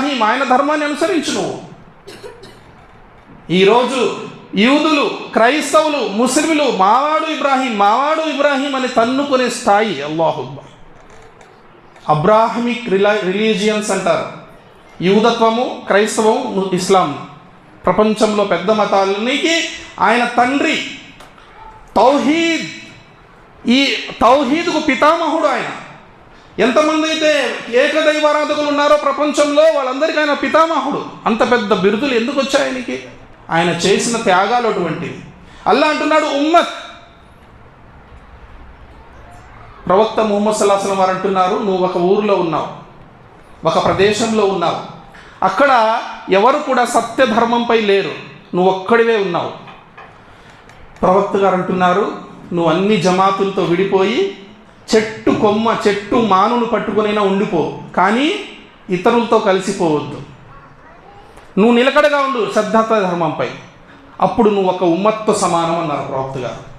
ఇబ్రాహీం ఆయన ధర్మాన్ని అనుసరించు నువ్వు ఈరోజు యూదులు క్రైస్తవులు ముస్లింలు మావాడు ఇబ్రాహీం మావాడు ఇబ్రాహీం అని తన్నుకునే స్థాయి అల్లాహుబ్బా అబ్రాహమిక్ రిలా రిలీజియన్స్ అంటారు. యూదత్వము క్రైస్తవము ఇస్లాం. ప్రపంచంలో పెద్ద మతాలనికి ఆయన తండ్రి తౌహీద్. ఈ తౌహీద్కు పితామహుడు ఆయన. ఎంతమంది అయితే ఏకదైవారాధకులు ఉన్నారో ప్రపంచంలో వాళ్ళందరికీ ఆయన పితామహుడు. అంత పెద్ద బిరుదులు ఎందుకు వచ్చాయి ఆయనకి? ఆయన చేసిన త్యాగాలు అటువంటివి. అల్లా అంటున్నాడు ఉమ్మత్. ప్రవక్త ముహమ్మద్ సల్లాహం వారు అంటున్నారు నువ్వు ఒక ఊరిలో ఉన్నావు ఒక ప్రదేశంలో ఉన్నావు. అక్కడ ఎవరు కూడా సత్య ధర్మంపై లేరు. నువ్వు ఒక్కడివే ఉన్నావు. ప్రవక్త గారు అంటున్నారు నువ్వు అన్ని జమాతులతో విడిపోయి చెట్టు కొమ్మ చెట్టు మానును పట్టుకునైనా ఉండిపో. కానీ ఇతరులతో కలిసిపోవద్దు. నువ్వు నిలకడగా ఉండు శ్రద్ధత ధర్మంపై. అప్పుడు నువ్వు ఒక ఉమ్మత్తో సమానం అన్నారు ప్రవక్త గారు.